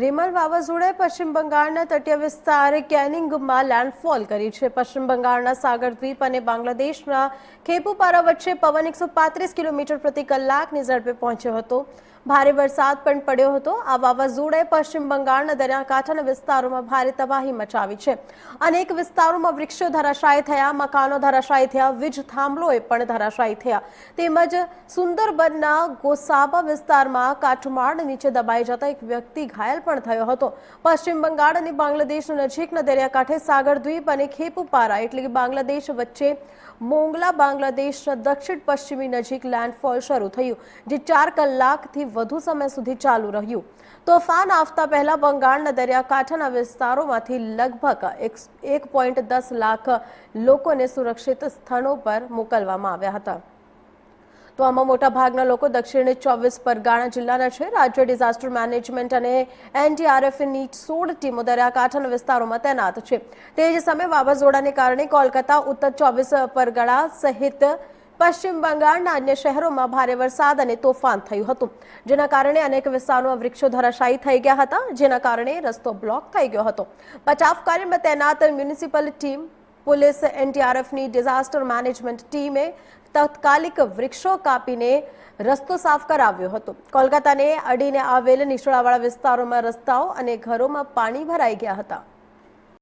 રીમલ વાવાઝોડાએ પશ્ચિમ બંગાળના તટીય વિસ્તાર કેનિંગમાં લેન્ડફોલ કરી છે. પશ્ચિમ બંગાળના સાગર દ્વીપ અને બાંગ્લાદેશના ખેપુપારા વચ્ચે પવન એકસો પાંત્રીસ કિલોમીટર પ્રતિ કલાકની ઝડપે પહોંચ્યો હતો. ભારે વરસાદ પણ પડ્યો હતો. આ વાવાઝોડાએ પશ્ચિમ બંગાળના દરિયાકાંઠાના વિસ્તારોમાં ભારે તબાહી મચાવી છે. અનેક વિસ્તારોમાં વૃક્ષો ધરાશાયી થયા, મકાનો ધરાશાયી થયા, વીજ થાંભલોએ પણ ધરાશાયી થયા. તેમજ સુંદરબનના ગોસાબા વિસ્તારમાં કાટમાળ નીચે દબાઈ જતા એક વ્યક્તિ ઘાયલ પણ થયો હતો. પશ્ચિમ બંગાળ અને બાંગ્લાદેશ નજીકના દરિયાકાંઠે સાગર દ્વીપ અને ખેપુપારા એટલે કે બાંગ્લાદેશ વચ્ચે મોંગલા બાંગ્લાદેશના દક્ષિણ પશ્ચિમી નજીક લેન્ડફોલ શરૂ થયું, જે ચાર કલાકથી વધુ સમય સુધી ચાલુ રહ્યું. તોફાન આવતા પહેલા બંગાળના દરિયાકાંઠાના વિસ્તારોમાંથી લગભગ એક પોઈન્ટ દસ લાખ લોકોને સુરક્ષિત સ્થળો પર મોકલવામાં આવ્યા હતા. તો આમાં મોટા ભાગના લોકો દક્ષિણ ચોવીસ પરગાણા જિલ્લાના છે. રાજ્ય ડિઝાસ્ટર મેનેજમેન્ટ અને એનડીઆરએફની સોળ ટીમો દરિયાકાંઠાના વિસ્તારોમાં તૈનાત છે. તે જ સમયે વાવાઝોડાને કારણે કોલકાતા, ઉત્તર ચોવીસ પરગણા સહિત પશ્ચિમ બંગાળના અન્ય શહેરોમાં ભારે વરસાદ અને તોફાન થયું હતું, જેના કારણે અનેક વિસ્તારોમાં વૃક્ષો ધરાશાયી થઈ ગયા હતા, જેના કારણે રસ્તો બ્લોક થઈ ગયો હતો. બચાવ કાર્યમાં તૈનાત મ્યુનિસિપલ ટીમ, પોલીસ એનડીઆરએફની ડિઝાસ્ટર મેનેજમેન્ટ ટીમે તાત્કાલિક વૃક્ષો કાપીને રસ્તો સાફ કરાવ્યો હતો. કોલકાતાને અડીને આવેલ નીચાણવાળા વિસ્તારોમાં રસ્તાઓ અને ઘરોમાં પાણી ભરાઈ ગયા હતા.